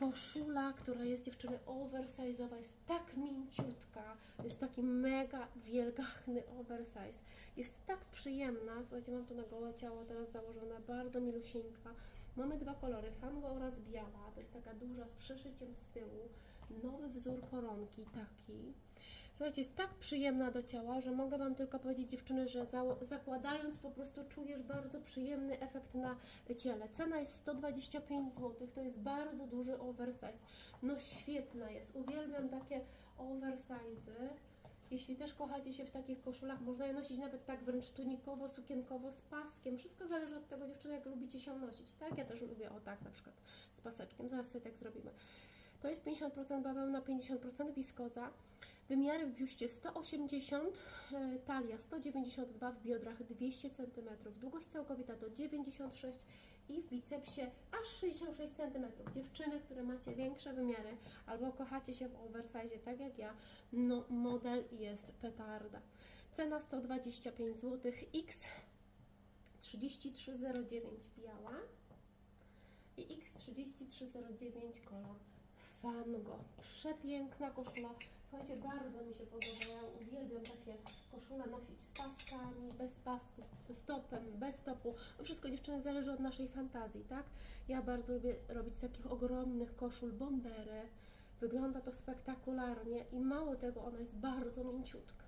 Koszula, która jest dziewczyny oversize'owa, jest tak mięciutka, jest taki mega wielgachny oversize. Jest tak przyjemna, słuchajcie, mam to na gołe ciało teraz założone, bardzo milusieńka. Mamy dwa kolory, fango oraz biała, to jest taka duża z przeszyciem z tyłu, nowy wzór koronki taki. Słuchajcie, jest tak przyjemna do ciała, że mogę Wam tylko powiedzieć dziewczyny, że zało- zakładając po prostu czujesz bardzo przyjemny efekt na ciele. Cena jest 125 zł, to jest bardzo duży oversize. No świetna jest, uwielbiam takie oversize'y. Jeśli też kochacie się w takich koszulach, można je nosić nawet tak wręcz tunikowo, sukienkowo, z paskiem. Wszystko zależy od tego, dziewczyny, jak lubicie się nosić, tak? Ja też lubię o tak na przykład z paseczkiem. Zaraz sobie tak zrobimy. To jest 50% bawełna, 50% wiskoza. Wymiary w biuście 180, e, talia 192, w biodrach 200 cm, długość całkowita to 96 i w bicepsie aż 66 cm. Dziewczyny, które macie większe wymiary albo kochacie się w oversize tak jak ja, no model jest petarda. Cena 125 zł, X 3309 biała i X3309 kolor Fango. Przepiękna koszula. Słuchajcie, bardzo mi się podoba. Ja uwielbiam takie koszule nosić z paskami, bez pasków, z topem, bez topu. No wszystko dziewczyny zależy od naszej fantazji, tak? Ja bardzo lubię robić z takich ogromnych koszul bombery. Wygląda to spektakularnie i mało tego, ona jest bardzo mięciutka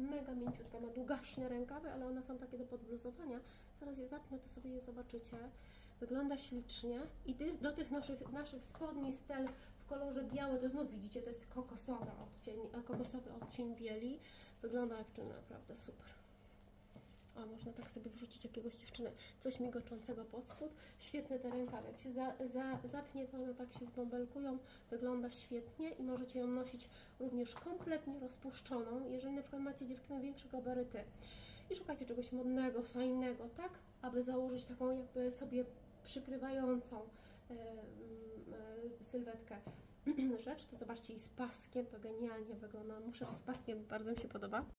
mega mięciutka, ma długaśne rękawy, ale one są takie do podbluzowania. Zaraz je zapnę, to sobie je zobaczycie. Wygląda ślicznie i do tych naszych, naszych spodni stel w kolorze biały, to znów widzicie, to jest kokosowy odcień, kokosowy odcień bieli. Wygląda dziewczyny naprawdę super. O, można tak sobie wrzucić jakiegoś dziewczyny, coś migoczącego pod spód. Świetne te rękawy. Jak się za, za, zapnie, to one tak się zbąbelkują. Wygląda świetnie i możecie ją nosić również kompletnie rozpuszczoną, jeżeli na przykład macie dziewczyny większe gabaryty i szukacie czegoś modnego, fajnego, tak? Aby założyć taką jakby sobie przykrywającą e, sylwetkę rzecz, to zobaczcie i z paskiem, to genialnie wygląda. Muszę to z paskiem, bardzo mi się podoba.